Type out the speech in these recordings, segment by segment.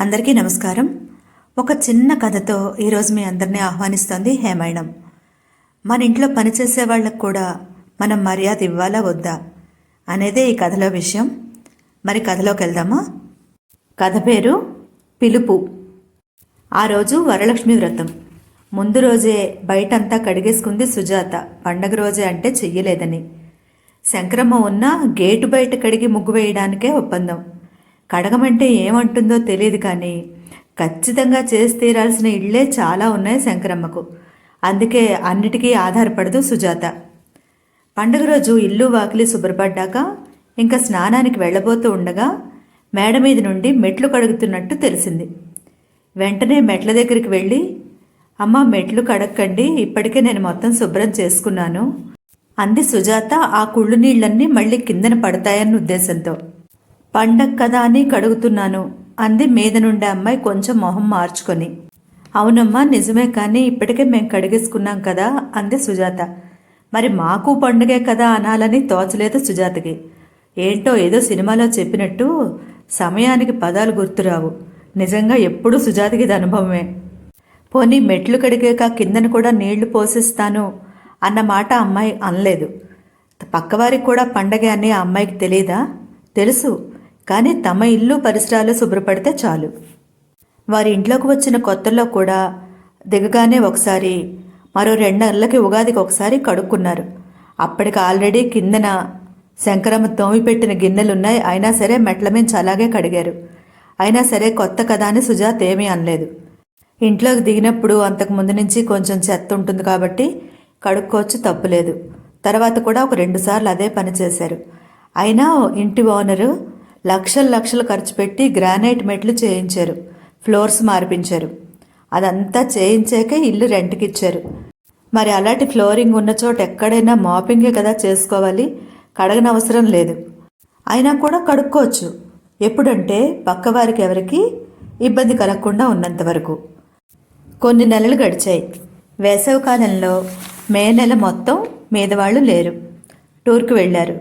అందరికీ నమస్కారం. ఒక చిన్న కథతో ఈరోజు మీ అందరినీ ఆహ్వానిస్తోంది హేమాయణం మన ఇంట్లో పనిచేసే వాళ్ళకు కూడా మనం మర్యాద ఇవ్వాలా వద్దా అనేదే ఈ కథలో విషయం. మరి కథలోకి వెళ్దామా? కథ పేరు పిలుపు. ఆ రోజు వరలక్ష్మి వ్రతం. ముందు రోజే బయటంతా కడిగేసుకుంది సుజాత. పండగ రోజే అంటే చెయ్యలేదని. శంకరమ్మ ఉన్న గేటు బయట కడిగి ముగ్గు వేయడానికే ఒప్పందం. కడగమంటే ఏమంటుందో తెలియదు కానీ ఖచ్చితంగా చేసి తీరాల్సిన ఇళ్ళే చాలా ఉన్నాయి శంకరమ్మకు. అందుకే అన్నిటికీ ఆధారపడదు సుజాత. పండుగ రోజు ఇల్లు వాకిలి శుభ్రపడ్డాక ఇంకా స్నానానికి వెళ్ళబోతూ ఉండగా మేడ మీద నుండి మెట్లు కడుగుతున్నట్టు తెలిసింది. వెంటనే మెట్ల దగ్గరికి వెళ్ళి అమ్మ మెట్లు కడక్కండి ఇప్పటికే నేను మొత్తం శుభ్రం చేసుకున్నాను అంది సుజాత ఆ కుళ్ళు నీళ్ళన్నీ మళ్ళీ కిందన పడతాయన్న ఉద్దేశంతో. పండగ కదా అని కడుగుతున్నాను అంది మీద నుండి అమ్మాయి కొంచెం మొహం మార్చుకొని. అవునమ్మా నిజమే కానీ ఇప్పటికే మేము కడిగేసుకున్నాం కదా అంది సుజాత. మరి మాకు పండుగే కదా అనాలని తోచలేదు సుజాతకి. ఏంటో ఏదో సినిమాలో చెప్పినట్టు సమయానికి పదాలు గుర్తురావు. నిజంగా ఎప్పుడూ సుజాతకి ఇది అనుభవమే. పోనీ మెట్లు కడిగాక కిందన కూడా నీళ్ళు పోసిస్తాను అన్న మాట అమ్మాయి అనలేదు. పక్కవారికి కూడా పండగ అని ఆ అమ్మాయికి తెలియదా తెలుసు. కానీ తమ ఇల్లు పరిసరాలు శుభ్రపడితే చాలు. వారి ఇంట్లోకి వచ్చిన కొత్తల్లో కూడా దిగగానే ఒకసారి మరో రెండు నెలలకి ఉగాదికి ఒకసారి కడుక్కున్నారు. అప్పటికి ఆల్రెడీ కిందన శంకరమ్మ తోమి పెట్టిన గిన్నెలున్నాయి. అయినా సరే మెట్ల మించి అలాగే కడిగారు. అయినా సరే కొత్త కదా అని సుజాత్ ఏమీ అనలేదు. ఇంట్లోకి దిగినప్పుడు అంతకు ముందు నుంచి కొంచెం చెత్త ఉంటుంది కాబట్టి కడుక్కోవచ్చు తప్పులేదు తర్వాత కూడా ఒక రెండు సార్లు అదే పని చేశారు. అయినా ఇంటి ఓనరు లక్షలు లక్షలు ఖర్చు పెట్టి గ్రానైట్ మెట్లు చేయించారు. ఫ్లోర్స్ మార్పించారు. అదంతా చేయించాకే ఇల్లు రెంట్కి ఇచ్చారు మరి అలాంటి ఫ్లోరింగ్ ఉన్న చోట ఎక్కడైనా మాపింగే కదా చేసుకోవాలి? కడగనవసరం లేదు. అయినా కూడా కడుక్కోవచ్చు. ఎప్పుడంటే పక్కవారికి ఎవరికి ఇబ్బంది కలగకుండా ఉన్నంత వరకు. కొన్ని నెలలు గడిచాయి. వేసవికాలంలో మే నెల మొత్తం మీదవాళ్ళు లేరు. టూర్కి వెళ్ళారు.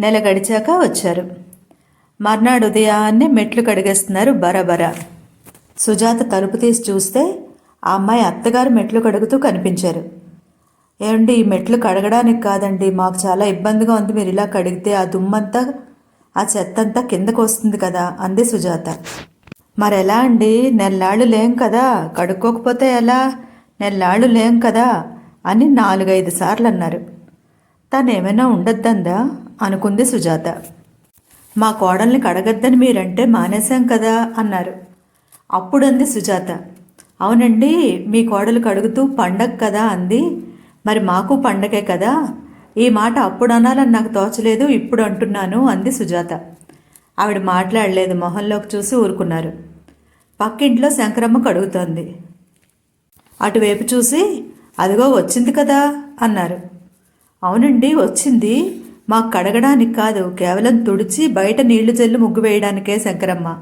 నెల గడిచాక వచ్చారు. మర్నాడు ఉదయాన్నే మెట్లు కడిగేస్తున్నారు బరబర సుజాత తలుపు తీసి చూస్తే ఆ అమ్మాయి అత్తగారు మెట్లు కడుగుతూ కనిపించారు. ఏమండి ఈ మెట్లు కడగడానికి కాదండి మాకు చాలా ఇబ్బందిగా ఉంది మీరు ఇలా కడిగితే ఆ దుమ్మంతా ఆ చెత్త అంతా కిందకు వస్తుంది కదా అంది సుజాత. మరెలా అండి? నెల్లాళ్ళు లేం కదా కడుక్కోకపోతే ఎలా? నెల్లాళ్ళు లేం కదా అని నాలుగైదు సార్లు అన్నారు. తను ఏమైనా ఉండొద్దందా? అనుకుంది సుజాత. మా కోడల్ని కడగద్దని మీరంటే మానేశాం కదా అన్నారు. అప్పుడంది సుజాత. అవునండి మీ కోడలు కడుగుతూ పండగ కదా అంది. మరి మాకు పండగే కదా. ఈ మాట అప్పుడు అనాలని నాకు తోచలేదు ఇప్పుడు అంటున్నాను అంది సుజాత. ఆవిడ మాట్లాడలేదు మొహంలోకి చూసి ఊరుకున్నారు. పక్కింట్లో శంకరమ్మ కడుగుతోంది. అటువైపు చూసి అదిగో వచ్చింది కదా అన్నారు. అవునండి వచ్చింది. మాకు కడగడానికి కాదు కేవలం తుడిచి బయట నీళ్ళు జల్లు ముగ్గు వేయడానికే శంకరమ్మ.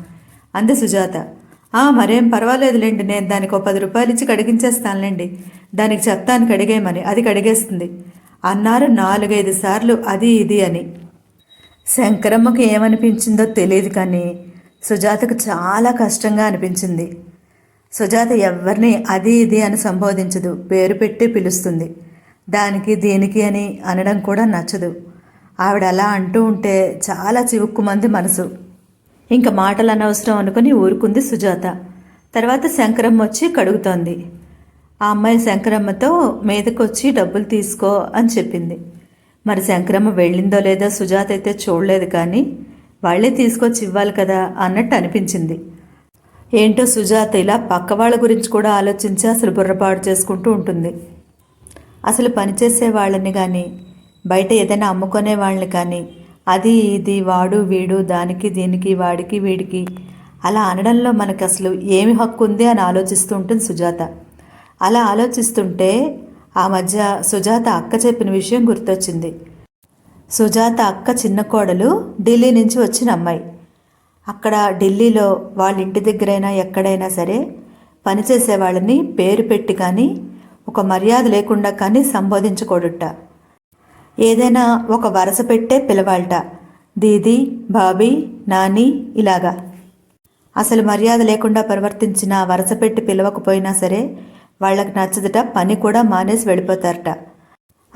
అంది సుజాత. ఆ మరేం పర్వాలేదులేండి నేను దానికి ఒక పది రూపాయలు ఇచ్చి కడిగించేస్తానులేండి. దానికి చెప్తాను కడిగేయమని అది కడిగేస్తుంది. అన్నారు నాలుగైదు సార్లు అది ఇది అని. శంకరమ్మకి ఏమనిపించిందో తెలియదు కానీ సుజాతకు చాలా కష్టంగా అనిపించింది. సుజాత ఎవరిని అది ఇది అని సంబోధించదు పేరు పెట్టి పిలుస్తుంది. దానికి దీనికి అని అనడం కూడా నచ్చదు. ఆవిడ అలా అంటూ ఉంటే చాలా చివుక్కుమంది మనసు. ఇంకా మాటలు అనవసరం అనుకుని ఊరుకుంది సుజాత. తర్వాత శంకరమ్మ వచ్చి కడుగుతోంది. ఆ అమ్మాయి శంకరమ్మతో మీదకొచ్చి డబ్బులు తీసుకో అని చెప్పింది. మరి శంకరమ్మ వెళ్ళిందో లేదో సుజాత అయితే చూడలేదు కానీ వాళ్ళే తీసుకొచ్చి ఇవ్వాలి కదా అన్నట్టు అనిపించింది. ఏంటో సుజాత ఇలా పక్క వాళ్ళ గురించి కూడా ఆలోచించి అసలు బుర్రపాటు చేసుకుంటూ ఉంటుంది. అసలు పనిచేసే వాళ్ళని కానీ బయట ఏదైనా అమ్ముకునే వాళ్ళని కానీ అది ఇది వాడు వీడు దానికి దీనికి వాడికి వీడికి. అలా అనడంలో మనకు అసలు ఏమి హక్కు ఉంది అని ఆలోచిస్తూ ఉంటుంది సుజాత. అలా ఆలోచిస్తుంటే ఆ మధ్య సుజాత అక్క చెప్పిన విషయం గుర్తొచ్చింది. సుజాత అక్క చిన్న కోడలు ఢిల్లీ నుంచి వచ్చిన అమ్మాయి. అక్కడ ఢిల్లీలో వాళ్ళ ఇంటి దగ్గరైనా ఎక్కడైనా సరే పనిచేసే వాళ్ళని పేరు పెట్టి కానీ ఒక మర్యాద లేకుండా కానీ సంబోధించకూడట. ఏదైనా ఒక వరస పెట్టే పిలవాలట దీది బాబీ నాని ఇలాగా. అసలు మర్యాద లేకుండా ప్రవర్తించిన వరస పెట్టి పిలవకపోయినా సరే వాళ్ళకి నచ్చదట పని కూడా మానేసి వెళ్ళిపోతారట.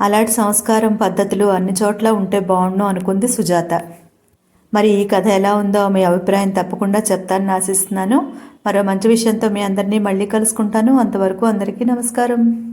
అలాంటి సంస్కారం పద్ధతులు అన్ని చోట్ల ఉంటే బాగుండు అనుకుంది సుజాత. మరి ఈ కథ ఎలా ఉందో మీ అభిప్రాయం తప్పకుండా చెప్తానని ఆశిస్తున్నాను. మరో మంచి విషయంతో మీ అందరినీ మళ్ళీ కలుసుకుంటాను. అంతవరకు అందరికీ నమస్కారం.